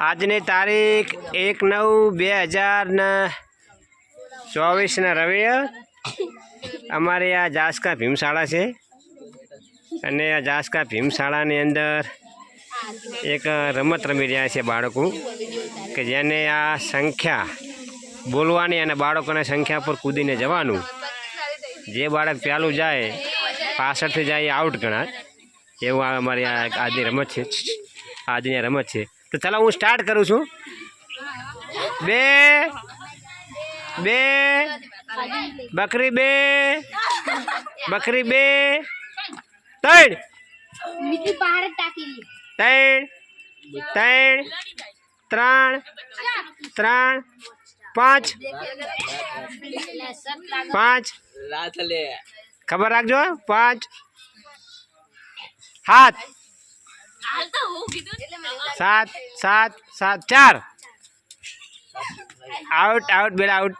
આજની તારીખ એક નવ બે હજાર ને ચોવીસના રવિ અમારે આ જાસકા ભીમશાળા છે. અને આ જાસકા ભીમશાળાની અંદર એક રમત રમી રહ્યા છે બાળકો, કે જેને આ સંખ્યા બોલવાની અને બાળકોને સંખ્યા પર કૂદીને જવાનું. જે બાળક પહેલું જાય, પાછળથી જાય આઉટ ગણાય. એવું આ અમારી આ આજની રમત છે. આજની રમત છે. તો ચાલો હું સ્ટાર્ટ કરું છું. બે બે બકરી બે બકરી બે ત્રણ. ત્રણ ત્રણ ત્રણ ત્રણ પાંચ. પાંચ. ખબર રાખજો પાંચ. સાત સાત સાત સાત ચાર. આઉટ આઉટ બેલ આઉટ